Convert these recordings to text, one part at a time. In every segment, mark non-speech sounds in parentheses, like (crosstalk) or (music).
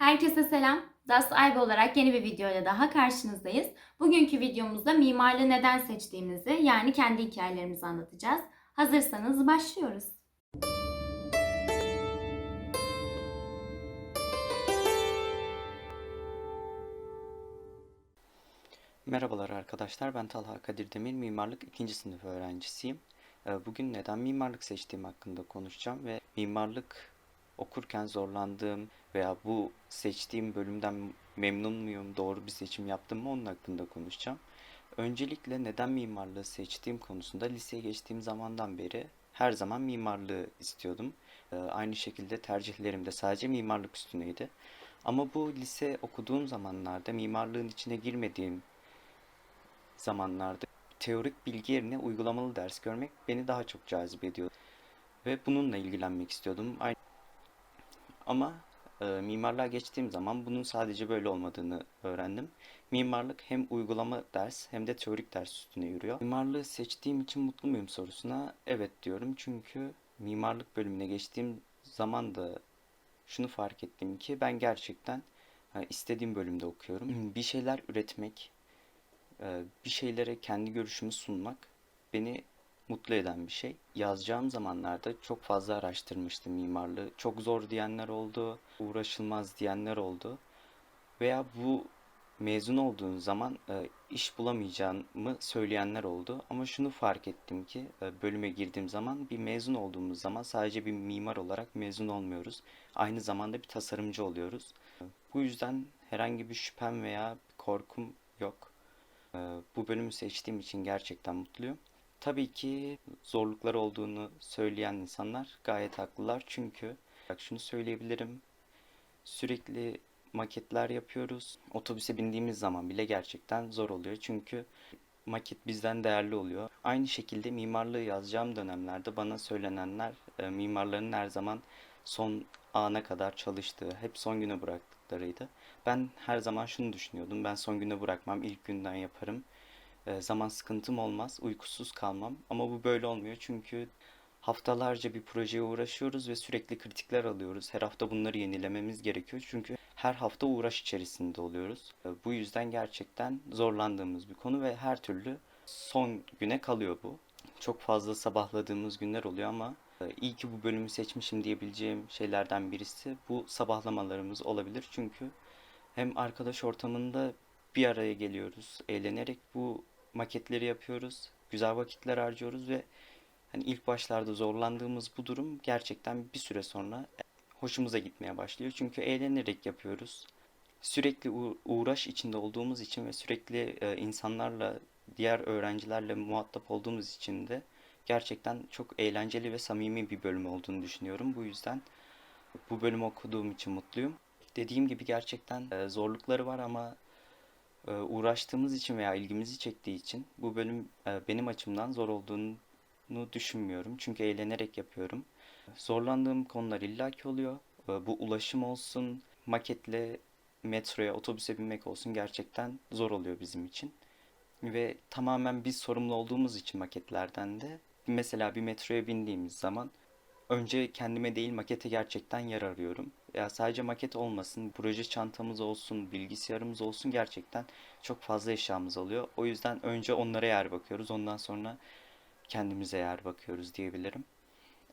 Herkese selam. Das Aybe olarak yeni bir videoyla daha karşınızdayız. Bugünkü videomuzda mimarlığı neden seçtiğimizi yani kendi hikayelerimizi anlatacağız. Hazırsanız başlıyoruz. Merhabalar arkadaşlar, ben Talha Kadir Demir, mimarlık 2. sınıf öğrencisiyim. Ee, Bugün neden mimarlık seçtiğim hakkında konuşacağım ve mimarlık okurken zorlandığım veya bu seçtiğim bölümden memnun muyum, doğru bir seçim yaptım mı onun hakkında konuşacağım. Öncelikle neden mimarlığı seçtiğim konusunda liseye geçtiğim zamandan beri her zaman mimarlığı istiyordum. Ee, Aynı şekilde tercihlerim de sadece mimarlık üstüneydi. Ama bu lise okuduğum zamanlarda mimarlığın içine girmediğim zamanlarda teorik bilgi yerine uygulamalı ders görmek beni daha çok cazip ediyor. Ve bununla ilgilenmek istiyordum. Aynı ama e, mimarlığa geçtiğim zaman bunun sadece böyle olmadığını öğrendim. Mimarlık hem uygulama ders hem de teorik ders üstüne yürüyor. Mimarlığı seçtiğim için mutlu muyum sorusuna evet diyorum. Çünkü mimarlık bölümüne geçtiğim zaman da şunu fark ettim ki ben gerçekten e, istediğim bölümde okuyorum. (clears throat) Bir şeyler üretmek, e, bir şeylere kendi görüşümü sunmak beni mutlu eden bir şey. Yazacağım zamanlarda çok fazla araştırmıştım mimarlığı. Çok zor diyenler oldu, uğraşılmaz diyenler oldu. Veya bu mezun olduğun zaman e, iş bulamayacağımı söyleyenler oldu. Ama şunu fark ettim ki e, bölüme girdiğim zaman bir mezun olduğumuz zaman sadece bir mimar olarak mezun olmuyoruz. Aynı zamanda bir tasarımcı oluyoruz. Bu yüzden herhangi bir şüphem veya korkum yok. Ee, Bu bölümü seçtiğim için gerçekten mutluyum. Tabii ki zorluklar olduğunu söyleyen insanlar gayet haklılar. Çünkü bak şunu söyleyebilirim. Sürekli maketler yapıyoruz. Otobüse bindiğimiz zaman bile gerçekten zor oluyor. Çünkü maket bizden değerli oluyor. Aynı şekilde mimarlığı yazacağım dönemlerde bana söylenenler e, mimarların her zaman son ana kadar çalıştığı, hep son güne bıraktıklarıydı. Ben her zaman şunu düşünüyordum. Ben son güne bırakmam, ilk günden yaparım. E, zaman sıkıntım olmaz, uykusuz kalmam. Ama bu böyle olmuyor çünkü haftalarca bir projeye uğraşıyoruz ve sürekli kritikler alıyoruz. Her hafta bunları yenilememiz gerekiyor çünkü her hafta uğraş içerisinde oluyoruz. E, Bu yüzden gerçekten zorlandığımız bir konu ve her türlü son güne kalıyor bu. Çok fazla sabahladığımız günler oluyor ama e, iyi ki bu bölümü seçmişim diyebileceğim şeylerden birisi bu sabahlamalarımız olabilir. Çünkü hem arkadaş ortamında bir araya geliyoruz, eğlenerek bu maketleri yapıyoruz, güzel vakitler harcıyoruz ve hani ilk başlarda zorlandığımız bu durum gerçekten bir süre sonra hoşumuza gitmeye başlıyor. Çünkü eğlenerek yapıyoruz. Sürekli uğraş içinde olduğumuz için ve sürekli e, insanlarla, diğer öğrencilerle muhatap olduğumuz için de gerçekten çok eğlenceli ve samimi bir bölüm olduğunu düşünüyorum. Bu yüzden bu bölümü okuduğum için mutluyum. Dediğim gibi gerçekten e, zorlukları var ama uğraştığımız için veya ilgimizi çektiği için bu bölüm e, benim açımdan zor olduğunu düşünmüyorum. Çünkü eğlenerek yapıyorum. Zorlandığım konular illaki oluyor. E, Bu ulaşım olsun, maketle metroya, otobüse binmek olsun gerçekten zor oluyor bizim için. Ve tamamen biz sorumlu olduğumuz için maketlerden de mesela bir metroya bindiğimiz zaman önce kendime değil makete gerçekten yer arıyorum. Ya sadece maket olmasın, proje çantamız olsun, bilgisayarımız olsun gerçekten çok fazla eşyamız oluyor. O yüzden önce onlara yer bakıyoruz. Ondan sonra kendimize yer bakıyoruz diyebilirim.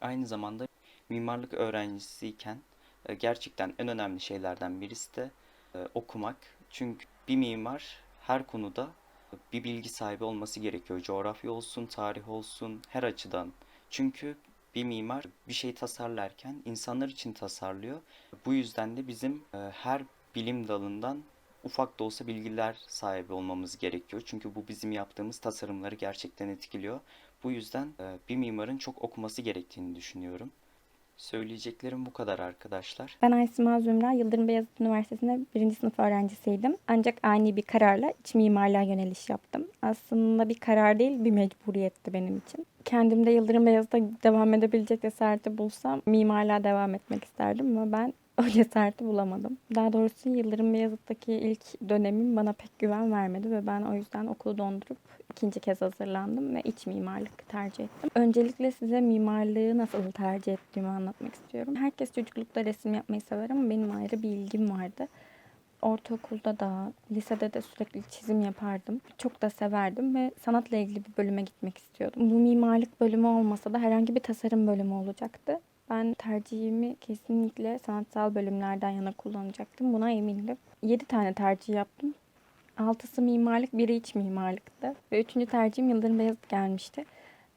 Aynı zamanda mimarlık öğrencisiyken e, gerçekten en önemli şeylerden birisi de e, okumak. Çünkü bir mimar her konuda bir bilgi sahibi olması gerekiyor. Coğrafya olsun, tarih olsun, her açıdan. Çünkü bir mimar bir şey tasarlarken insanlar için tasarlıyor. Bu yüzden de bizim e, her bilim dalından ufak da olsa bilgiler sahibi olmamız gerekiyor. Çünkü bu bizim yaptığımız tasarımları gerçekten etkiliyor. Bu yüzden e, bir mimarın çok okuması gerektiğini düşünüyorum. Söyleyeceklerim bu kadar arkadaşlar. Ben Aysima Zümra, Yıldırım Beyazıt Üniversitesi'nde birinci sınıf öğrencisiydim. Ancak ani bir kararla iç mimarlığa yöneliş yaptım. Aslında bir karar değil, bir mecburiyetti benim için. Kendimde Yıldırım Beyazıt'a devam edebilecek cesareti bulsam mimarlığa devam etmek isterdim ama ben o cesareti bulamadım. Daha doğrusu Yıldırım Beyazıt'taki ilk dönemim bana pek güven vermedi ve ben o yüzden okulu dondurup ikinci kez hazırlandım ve iç mimarlık tercih ettim. Öncelikle size mimarlığı nasıl tercih ettiğimi anlatmak istiyorum. Herkes çocuklukta resim yapmayı sever ama benim ayrı bir ilgim vardı. Ortaokulda da, lisede de sürekli çizim yapardım. Çok da severdim ve sanatla ilgili bir bölüme gitmek istiyordum. Bu mimarlık bölümü olmasa da herhangi bir tasarım bölümü olacaktı. Ben tercihimi kesinlikle sanatsal bölümlerden yana kullanacaktım. Buna emindim. 7 tane tercih yaptım. Altısı mimarlık, biri iç mimarlıktı. Ve üçüncü tercihim Yıldırım Beyazıt gelmişti.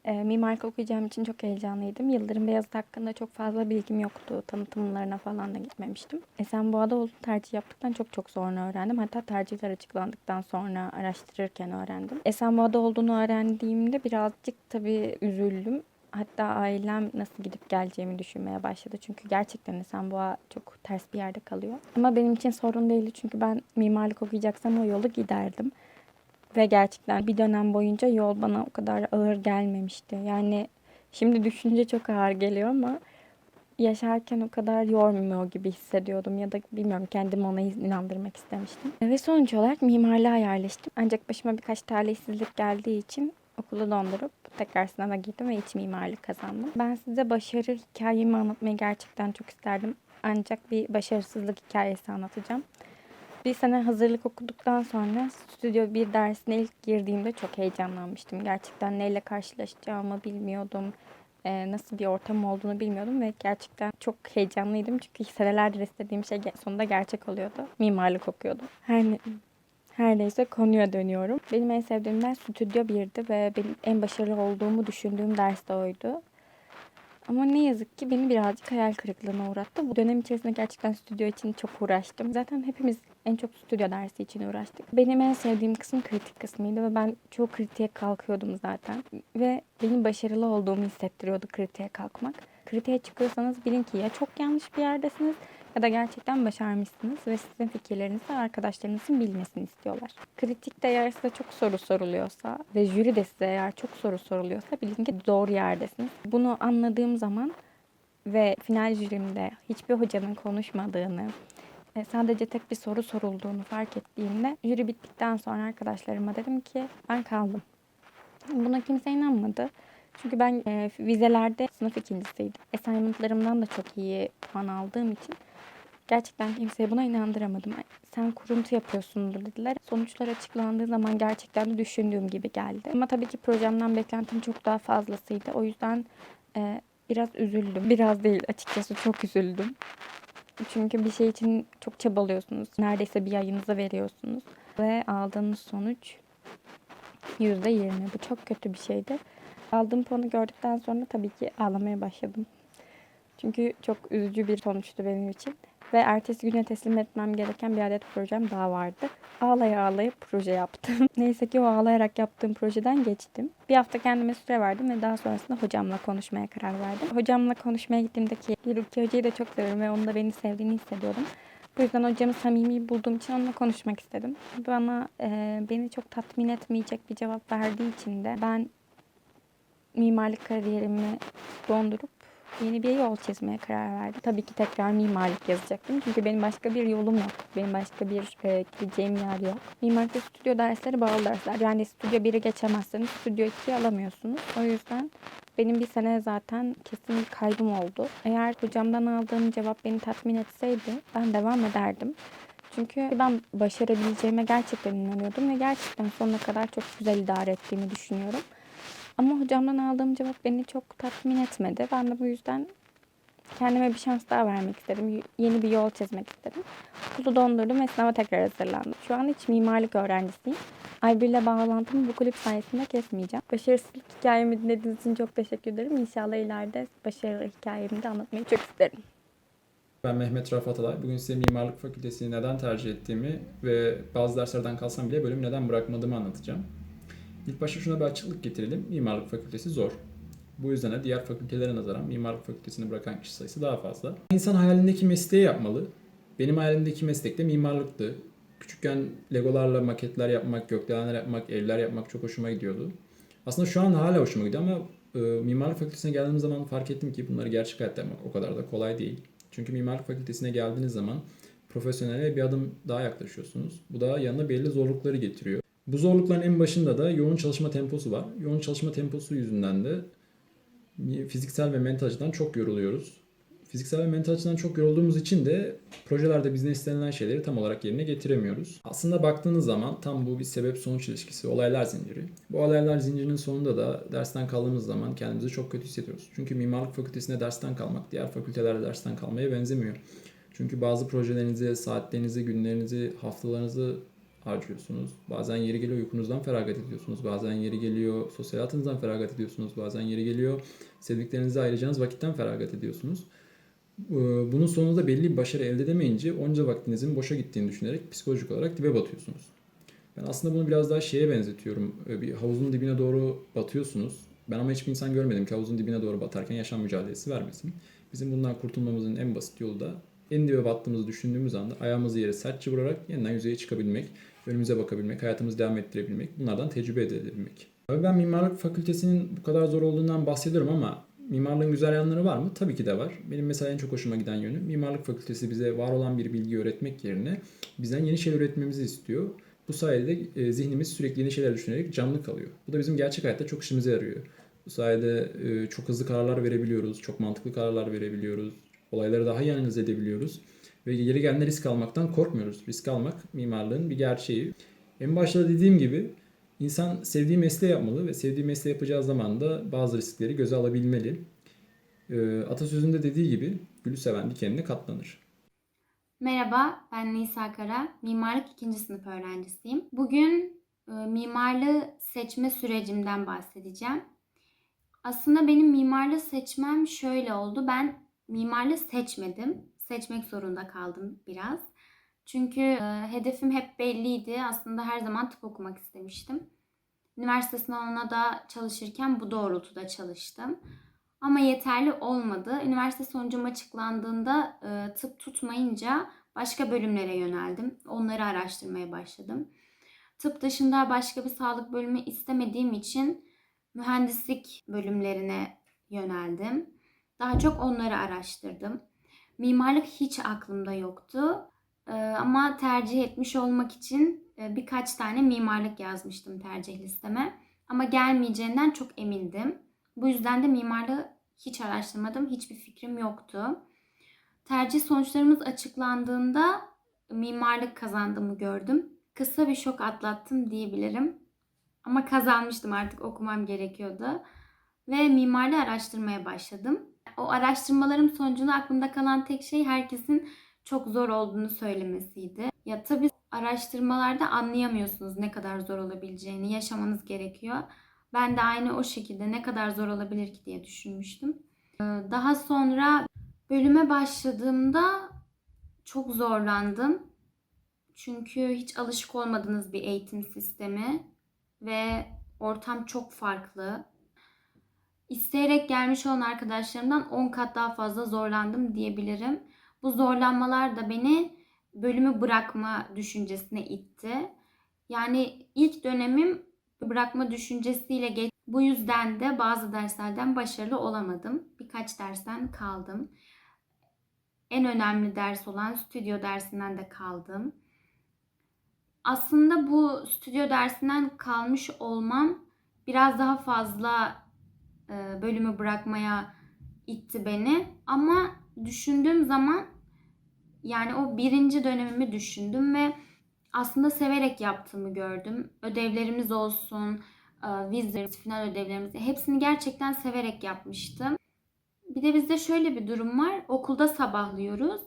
E, mimarlık okuyacağım için çok heyecanlıydım. Yıldırım Beyazıt hakkında çok fazla bilgim yoktu. Tanıtımlarına falan da gitmemiştim. Esenboğa'da olduğunu tercih yaptıktan çok çok sonra öğrendim. Hatta tercihler açıklandıktan sonra araştırırken öğrendim. Esenboğa'da olduğunu öğrendiğimde birazcık tabii üzüldüm. Hatta ailem nasıl gidip geleceğimi düşünmeye başladı. Çünkü gerçekten Esenboğa çok ters bir yerde kalıyor. Ama benim için sorun değildi çünkü ben mimarlık okuyacaksam o yolu giderdim. Ve gerçekten bir dönem boyunca yol bana o kadar ağır gelmemişti. Yani şimdi düşünce çok ağır geliyor ama yaşarken o kadar yormuyor gibi hissediyordum ya da bilmiyorum kendimi ona inandırmak istemiştim. Ve sonuç olarak mimarlığa yerleştim. Ancak başıma birkaç talihsizlik geldiği için okulu dondurup tekrar sınava girdim ve iç mimarlık kazandım. Ben size başarı hikayemi anlatmayı gerçekten çok isterdim. Ancak bir başarısızlık hikayesi anlatacağım. Bir sene hazırlık okuduktan sonra stüdyo bir dersine ilk girdiğimde çok heyecanlanmıştım. Gerçekten neyle karşılaşacağımı bilmiyordum. Ee, nasıl bir ortam olduğunu bilmiyordum ve gerçekten çok heyecanlıydım. Çünkü senelerdir istediğim şey sonunda gerçek oluyordu. Mimarlık okuyordum. Her, ne- her neyse konuya dönüyorum. Benim en sevdiğim ders stüdyo 1'di ve benim en başarılı olduğumu düşündüğüm ders de oydu. Ama ne yazık ki beni birazcık hayal kırıklığına uğrattı. Bu dönem içerisinde gerçekten stüdyo için çok uğraştım. Zaten hepimiz en çok stüdyo dersi için uğraştık. Benim en sevdiğim kısım kritik kısmıydı ve ben çok kritiğe kalkıyordum zaten. Ve benim başarılı olduğumu hissettiriyordu kritiğe kalkmak. Kritiğe çıkıyorsanız bilin ki ya çok yanlış bir yerdesiniz ya da gerçekten başarmışsınız ve sizin fikirlerinizi arkadaşlarınızın bilmesini istiyorlar. Kritikte eğer size çok soru soruluyorsa ve jüri de size eğer çok soru soruluyorsa bilin ki doğru yerdesiniz. Bunu anladığım zaman ve final jürimde hiçbir hocanın konuşmadığını, e, sadece tek bir soru sorulduğunu fark ettiğimde jüri bittikten sonra arkadaşlarıma dedim ki ben kaldım. Buna kimse inanmadı. Çünkü ben e, vizelerde sınıf ikincisiydim. Assignment'larımdan da çok iyi puan aldığım için gerçekten kimseye buna inandıramadım. Sen kuruntu yapıyorsundur dediler. Sonuçlar açıklandığı zaman gerçekten de düşündüğüm gibi geldi. Ama tabii ki projemden beklentim çok daha fazlasıydı. O yüzden e, biraz üzüldüm. Biraz değil açıkçası çok üzüldüm. Çünkü bir şey için çok çabalıyorsunuz. Neredeyse bir ayınızı veriyorsunuz. Ve aldığınız sonuç %20. Bu çok kötü bir şeydi. Aldığım puanı gördükten sonra tabii ki ağlamaya başladım. Çünkü çok üzücü bir sonuçtu benim için. Ve ertesi güne teslim etmem gereken bir adet projem daha vardı. Ağlaya ağlaya proje yaptım. (laughs) Neyse ki o ağlayarak yaptığım projeden geçtim. Bir hafta kendime süre verdim ve daha sonrasında hocamla konuşmaya karar verdim. Hocamla konuşmaya gittiğimdeki Yürüki Hoca'yı da çok seviyorum ve onun da beni sevdiğini hissediyordum. Bu yüzden hocamı samimi bulduğum için onunla konuşmak istedim. Bana e, beni çok tatmin etmeyecek bir cevap verdiği için de ben mimarlık kariyerimi dondurup yeni bir yol çizmeye karar verdim. Tabii ki tekrar mimarlık yazacaktım. Çünkü benim başka bir yolum yok. Benim başka bir e, gideceğim yer yok. Mimarlıkta stüdyo dersleri bağlı dersler. Yani stüdyo 1'i geçemezseniz stüdyo 2'yi alamıyorsunuz. O yüzden benim bir sene zaten kesin bir kaybım oldu. Eğer hocamdan aldığım cevap beni tatmin etseydi ben devam ederdim. Çünkü ben başarabileceğime gerçekten inanıyordum ve gerçekten sonuna kadar çok güzel idare ettiğimi düşünüyorum. Ama hocamdan aldığım cevap beni çok tatmin etmedi. Ben de bu yüzden kendime bir şans daha vermek istedim. Yeni bir yol çizmek istedim. Okulu dondurdum ve sınava tekrar hazırlandım. Şu an hiç mimarlık öğrencisiyim. İle bağlantımı bu kulüp sayesinde kesmeyeceğim. Başarısızlık hikayemi dinlediğiniz için çok teşekkür ederim. İnşallah ileride başarılı hikayemi de anlatmayı çok isterim. Ben Mehmet Rafat Alay. Bugün size mimarlık fakültesini neden tercih ettiğimi ve bazı derslerden kalsam bile bölüm neden bırakmadığımı anlatacağım. İlk başta şuna bir açıklık getirelim. Mimarlık fakültesi zor. Bu yüzden de diğer fakültelere nazaran mimarlık fakültesini bırakan kişi sayısı daha fazla. İnsan hayalindeki mesleği yapmalı. Benim hayalimdeki meslek de mimarlıktı. Küçükken legolarla maketler yapmak, gökdelenler yapmak, evler yapmak çok hoşuma gidiyordu. Aslında şu an hala hoşuma gidiyor ama e, mimarlık fakültesine geldiğim zaman fark ettim ki bunları gerçek hayatta yapmak o kadar da kolay değil. Çünkü mimarlık fakültesine geldiğiniz zaman profesyonele bir adım daha yaklaşıyorsunuz. Bu da yanına belli zorlukları getiriyor. Bu zorlukların en başında da yoğun çalışma temposu var. Yoğun çalışma temposu yüzünden de fiziksel ve mental açıdan çok yoruluyoruz. Fiziksel ve mental açıdan çok yorulduğumuz için de projelerde bizden istenilen şeyleri tam olarak yerine getiremiyoruz. Aslında baktığınız zaman tam bu bir sebep sonuç ilişkisi, olaylar zinciri. Bu olaylar zincirinin sonunda da dersten kaldığımız zaman kendimizi çok kötü hissediyoruz. Çünkü mimarlık fakültesinde dersten kalmak diğer fakültelerde dersten kalmaya benzemiyor. Çünkü bazı projelerinizi, saatlerinizi, günlerinizi, haftalarınızı harcıyorsunuz. Bazen yeri geliyor uykunuzdan feragat ediyorsunuz. Bazen yeri geliyor sosyal hayatınızdan feragat ediyorsunuz. Bazen yeri geliyor sevdiklerinize ayıracağınız vakitten feragat ediyorsunuz. Ee, Bunun sonunda belli bir başarı elde edemeyince onca vaktinizin boşa gittiğini düşünerek psikolojik olarak dibe batıyorsunuz. Ben aslında bunu biraz daha şeye benzetiyorum. Ee, Bir havuzun dibine doğru batıyorsunuz. Ben ama hiçbir insan görmedim ki havuzun dibine doğru batarken yaşam mücadelesi vermesin. Bizim bundan kurtulmamızın en basit yolu da en dibe battığımızı düşündüğümüz anda ayağımızı yere sertçe vurarak yeniden yüzeye çıkabilmek, önümüze bakabilmek, hayatımızı devam ettirebilmek, bunlardan tecrübe edebilmek. Tabii ben mimarlık fakültesinin bu kadar zor olduğundan bahsediyorum ama mimarlığın güzel yanları var mı? Tabii ki de var. Benim mesela en çok hoşuma giden yönü mimarlık fakültesi bize var olan bir bilgiyi öğretmek yerine bizden yeni şeyler üretmemizi istiyor. Bu sayede e, zihnimiz sürekli yeni şeyler düşünerek canlı kalıyor. Bu da bizim gerçek hayatta çok işimize yarıyor. Bu sayede e, çok hızlı kararlar verebiliyoruz, çok mantıklı kararlar verebiliyoruz, olayları daha iyi analiz edebiliyoruz. Ve yeri geldiğinde risk almaktan korkmuyoruz. Risk almak mimarlığın bir gerçeği. En başta dediğim gibi insan sevdiği mesleği yapmalı ve sevdiği mesleği yapacağı zaman da bazı riskleri göze alabilmeli. Ee, atasözünde dediği gibi gülü seven dikenine katlanır. Merhaba, ben Nisa Kara. Mimarlık 2. sınıf öğrencisiyim. Bugün e, mimarlığı seçme sürecimden bahsedeceğim. Aslında benim mimarlığı seçmem şöyle oldu. Ben mimarlığı seçmedim. Seçmek zorunda kaldım biraz. Çünkü e, hedefim hep belliydi. Aslında her zaman tıp okumak istemiştim. Üniversite sınavına da çalışırken bu doğrultuda çalıştım. Ama yeterli olmadı. Üniversite sonucum açıklandığında e, tıp tutmayınca başka bölümlere yöneldim. Onları araştırmaya başladım. Tıp dışında başka bir sağlık bölümü istemediğim için mühendislik bölümlerine yöneldim. Daha çok onları araştırdım. Mimarlık hiç aklımda yoktu. E, ama tercih etmiş olmak için e, birkaç tane mimarlık yazmıştım tercih listeme. Ama gelmeyeceğinden çok emindim. Bu yüzden de mimarlığı hiç araştırmadım. Hiçbir fikrim yoktu. Tercih sonuçlarımız açıklandığında mimarlık kazandığımı gördüm. Kısa bir şok atlattım diyebilirim. Ama kazanmıştım artık okumam gerekiyordu. Ve mimarlığı araştırmaya başladım. O araştırmalarım sonucunda aklımda kalan tek şey herkesin çok zor olduğunu söylemesiydi. Ya tabii araştırmalarda anlayamıyorsunuz ne kadar zor olabileceğini. Yaşamanız gerekiyor. Ben de aynı o şekilde ne kadar zor olabilir ki diye düşünmüştüm. Ee, Daha sonra bölüme başladığımda çok zorlandım. Çünkü hiç alışık olmadığınız bir eğitim sistemi ve ortam çok farklı. İsteyerek gelmiş olan arkadaşlarımdan 10 kat daha fazla zorlandım diyebilirim. Bu zorlanmalar da beni bölümü bırakma düşüncesine itti. Yani ilk dönemim bırakma düşüncesiyle geç. Bu yüzden de bazı derslerden başarılı olamadım. Birkaç dersten kaldım. En önemli ders olan stüdyo dersinden de kaldım. Aslında bu stüdyo dersinden kalmış olmam biraz daha fazla bölümü bırakmaya itti beni. Ama düşündüğüm zaman yani o birinci dönemimi düşündüm ve aslında severek yaptığımı gördüm. Ödevlerimiz olsun, e, vizelerimiz, final ödevlerimiz hepsini gerçekten severek yapmıştım. Bir de bizde şöyle bir durum var. Okulda sabahlıyoruz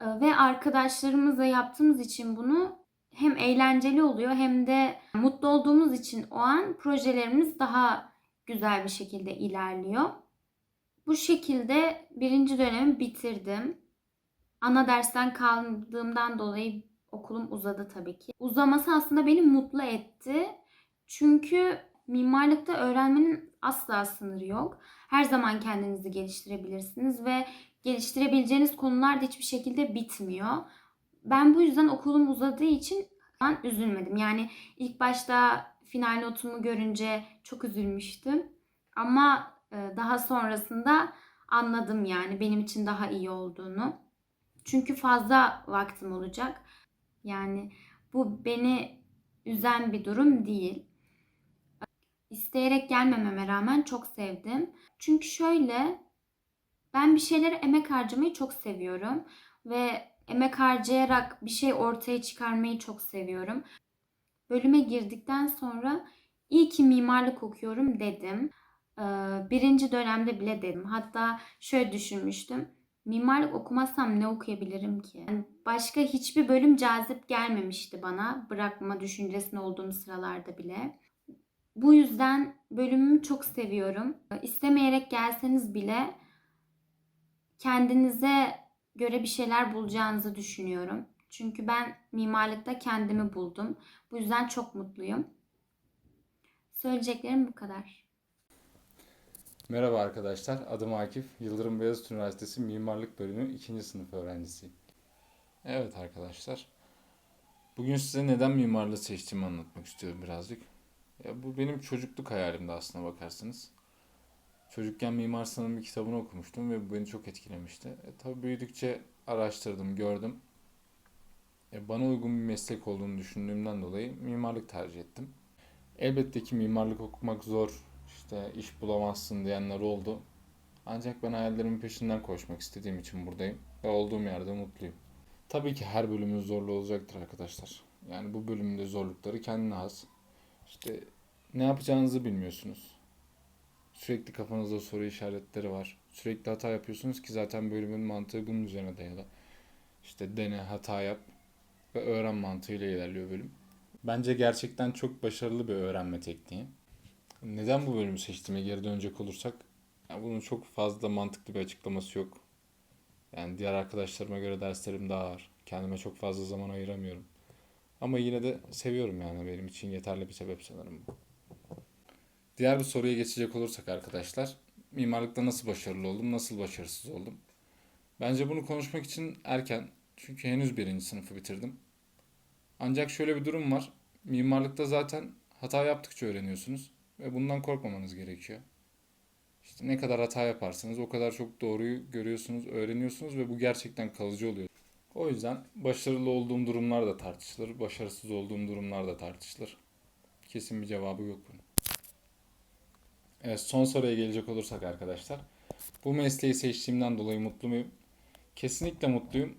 E, ve arkadaşlarımızla yaptığımız için bunu hem eğlenceli oluyor hem de mutlu olduğumuz için o an projelerimiz daha güzel bir şekilde ilerliyor. Bu şekilde birinci dönemi bitirdim. Ana dersten kaldığımdan dolayı okulum uzadı tabii ki. Uzaması aslında beni mutlu etti. Çünkü mimarlıkta öğrenmenin asla sınırı yok. Her zaman kendinizi geliştirebilirsiniz ve geliştirebileceğiniz konular da hiçbir şekilde bitmiyor. Ben bu yüzden okulum uzadığı için ben üzülmedim. Yani ilk başta final notumu görünce çok üzülmüştüm. Ama e, daha sonrasında anladım yani benim için daha iyi olduğunu. Çünkü fazla vaktim olacak. Yani bu beni üzen bir durum değil. İsteyerek gelmememe rağmen çok sevdim. Çünkü şöyle ben bir şeylere emek harcamayı çok seviyorum ve emek harcayarak bir şey ortaya çıkarmayı çok seviyorum. Bölüme girdikten sonra iyi ki mimarlık okuyorum dedim. Ee, Birinci dönemde bile dedim. Hatta şöyle düşünmüştüm. Mimarlık okumazsam ne okuyabilirim ki? Yani başka hiçbir bölüm cazip gelmemişti bana. Bırakma düşüncesinde olduğum sıralarda bile. Bu yüzden bölümümü çok seviyorum. İstemeyerek gelseniz bile kendinize göre bir şeyler bulacağınızı düşünüyorum. Çünkü ben mimarlıkta kendimi buldum. Bu yüzden çok mutluyum. Söyleyeceklerim bu kadar. Merhaba arkadaşlar, adım Akif. Yıldırım Beyazıt Üniversitesi Mimarlık Bölümü 2. sınıf öğrencisiyim. Evet arkadaşlar, bugün size neden mimarlığı seçtiğimi anlatmak istiyorum birazcık. Ya bu benim çocukluk hayalimdi aslına bakarsanız. Çocukken Mimar Sinan'ın bir kitabını okumuştum ve bu beni çok etkilemişti. E, tabii büyüdükçe araştırdım, gördüm. E, bana uygun bir meslek olduğunu düşündüğümden dolayı mimarlık tercih ettim. Elbette ki mimarlık okumak zor, işte iş bulamazsın diyenler oldu. Ancak ben hayallerimin peşinden koşmak istediğim için buradayım ve olduğum yerde mutluyum. Tabii ki her bölümün zorluğu olacaktır arkadaşlar. Yani bu bölümün de zorlukları kendine has. İşte ne yapacağınızı bilmiyorsunuz. Sürekli kafanızda soru işaretleri var. Sürekli hata yapıyorsunuz ki zaten bölümün mantığı bunun üzerine dayalı. İşte dene, hata yap ve öğren mantığıyla ilerliyor bölüm. Bence gerçekten çok başarılı bir öğrenme tekniği. Neden bu bölümü seçtiğime geri dönecek olursak, ya bunun çok fazla mantıklı bir açıklaması yok. Yani diğer arkadaşlarıma göre derslerim daha ağır. Kendime çok fazla zaman ayıramıyorum. Ama yine de seviyorum yani benim için yeterli bir sebep sanırım bu. Diğer bir soruya geçecek olursak arkadaşlar, mimarlıkta nasıl başarılı oldum, nasıl başarısız oldum? Bence bunu konuşmak için erken. Çünkü henüz birinci sınıfı bitirdim. Ancak şöyle bir durum var. Mimarlıkta zaten hata yaptıkça öğreniyorsunuz ve bundan korkmamanız gerekiyor. İşte ne kadar hata yaparsanız o kadar çok doğruyu görüyorsunuz, öğreniyorsunuz ve bu gerçekten kalıcı oluyor. O yüzden başarılı olduğum durumlar da tartışılır, başarısız olduğum durumlar da tartışılır. Kesin bir cevabı yok bunun. Evet, son soruya gelecek olursak arkadaşlar. Bu mesleği seçtiğimden dolayı mutlu muyum? Kesinlikle mutluyum.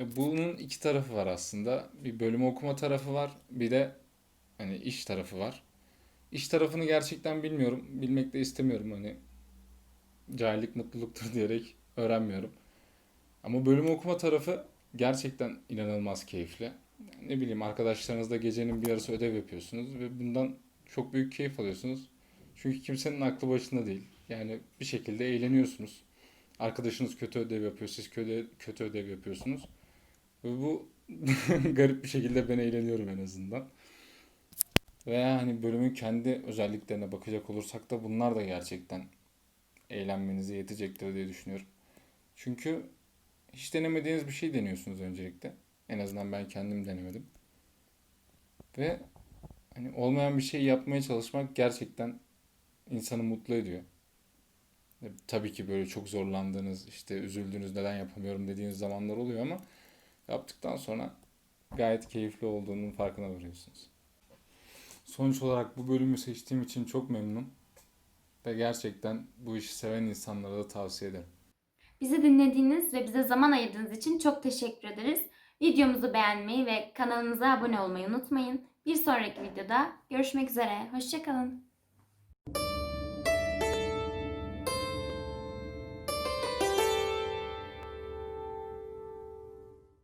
E, Bunun iki tarafı var aslında. Bir bölüm okuma tarafı var, bir de hani iş tarafı var. İş tarafını gerçekten bilmiyorum. Bilmek de istemiyorum hani. Cahillik mutluluktur (laughs) diyerek öğrenmiyorum. Ama bölüm okuma tarafı gerçekten inanılmaz keyifli. Ne bileyim arkadaşlarınızla gecenin bir yarısı ödev yapıyorsunuz ve bundan çok büyük keyif alıyorsunuz. Çünkü kimsenin aklı başında değil. Yani bir şekilde eğleniyorsunuz. Arkadaşınız kötü ödev yapıyor, siz kötü, kötü ödev yapıyorsunuz. Ve bu (laughs) garip bir şekilde ben eğleniyorum en azından. Veya hani bölümün kendi özelliklerine bakacak olursak da bunlar da gerçekten eğlenmenize yetecektir diye düşünüyorum. Çünkü hiç denemediğiniz bir şey deniyorsunuz öncelikle. En azından ben kendim denemedim. Ve hani olmayan bir şey yapmaya çalışmak gerçekten insanı mutlu ediyor. E, Tabii ki böyle çok zorlandığınız, işte üzüldüğünüz, neden yapamıyorum dediğiniz zamanlar oluyor ama yaptıktan sonra gayet keyifli olduğunun farkına varıyorsunuz. Sonuç olarak bu bölümü seçtiğim için çok memnunum. Ve gerçekten bu işi seven insanlara da tavsiye ederim. Bizi dinlediğiniz ve bize zaman ayırdığınız için çok teşekkür ederiz. Videomuzu beğenmeyi ve kanalımıza abone olmayı unutmayın. Bir sonraki videoda görüşmek üzere. Hoşçakalın.